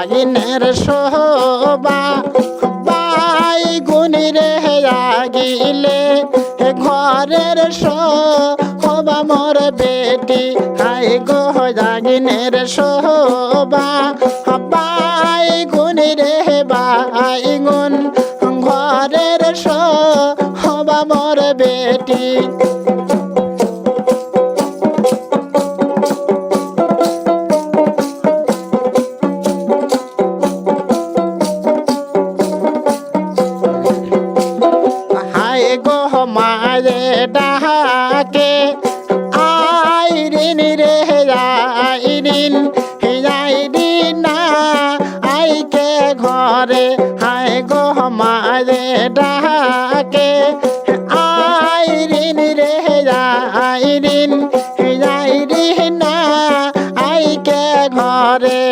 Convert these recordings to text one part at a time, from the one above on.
জাগিনের শোভা by গুনি রে আগিলে ঘরের শোভা, মোর বেটি, high go জাগিনের Shobha. By গুনি রে বাই গুন ঘরের শোভা, মোর বেটি ঘরে হাই গো মায়ে ডাকে। আইরিন রে আইরিন আইরিন না আইকে ঘরে?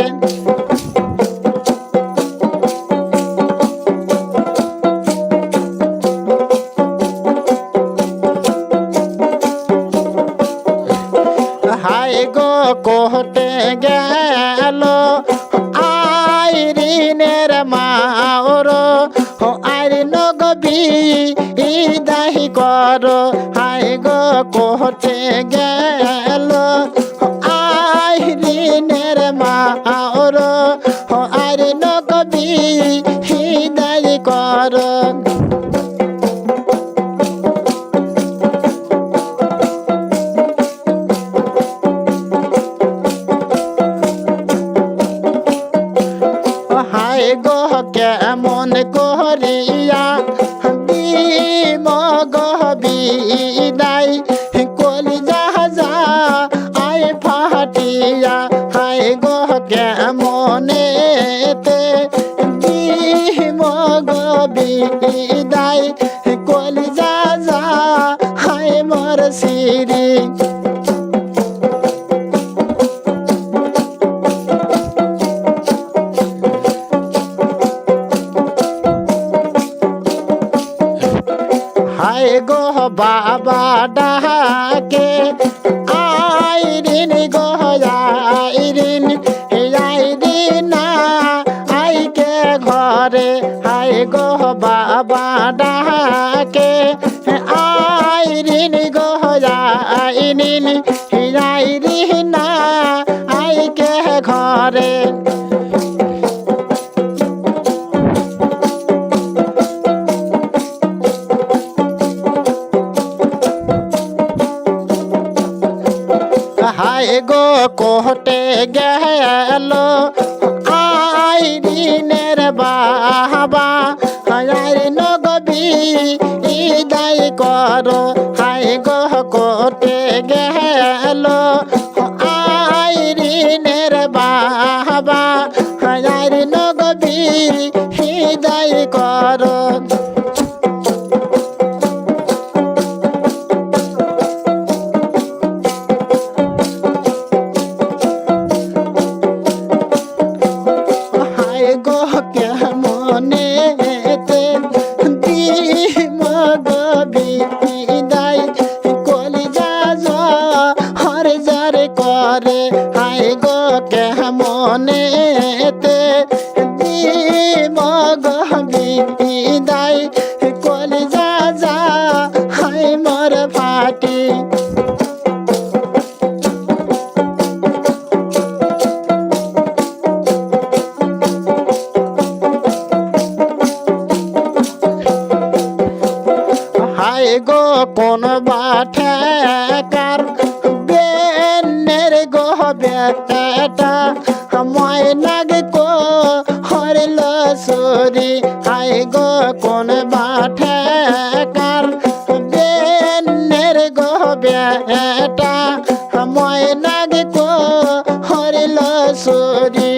হাই গো কোহটে মাওর। হো আর নগবি ইদাহি কর। হাই গো কোহটে গেল। বিদায় কলি যাহা আয় ফাটিয়া, হায় গো কেমনেতে মগ বিদায় কলি যা হায় মর সিরি বাবা ডাকে আইরিন গো আইরিন আইরিন আইকে ঘরে হায় গো বাবা ডাকে আইরিন গো আইরিন না আইকে ঘরে গেল আইরিনের বাবা আইরিন নগবি ইদাই কর হাই গো কোটে গেল যার করে হায় গো কেমনে মগ গো কোন বাঠাকার বেনের গো বেটা ময়নাগ কো হরল সরি হায় গো কোন বাঠাকার বেনের গো বেটা ময়নাগ কো হরল সরি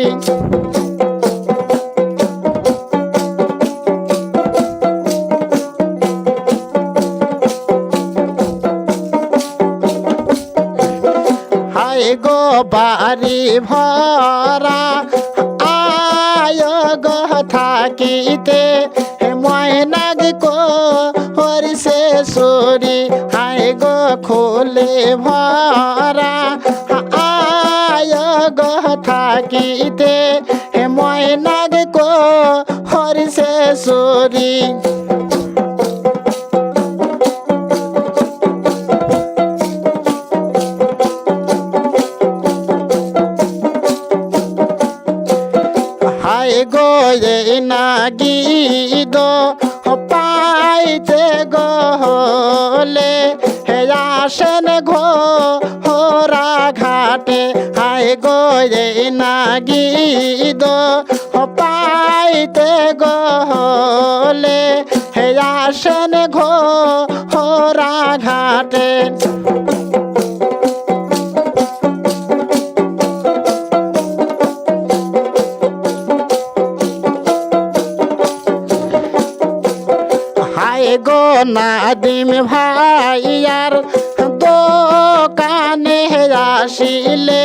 গো বাড়ি ভরা। আয় গো থাকিতে ময়নাগ কো হরিষে সরি, হায় গো খোলে ভরা। আয় গো থাকিতে ময়নাগ কো হরিষে সুরি গো এই নাগি দো পাইতে গলে হে আসেন ঘো হোরা ঘাটে। হাই গো এই নাগি দো পাইতে গলে হে আসেন ঘো হোরা ঘাটে। গো নাদিম ভাইয়ার দোকানে আসিলে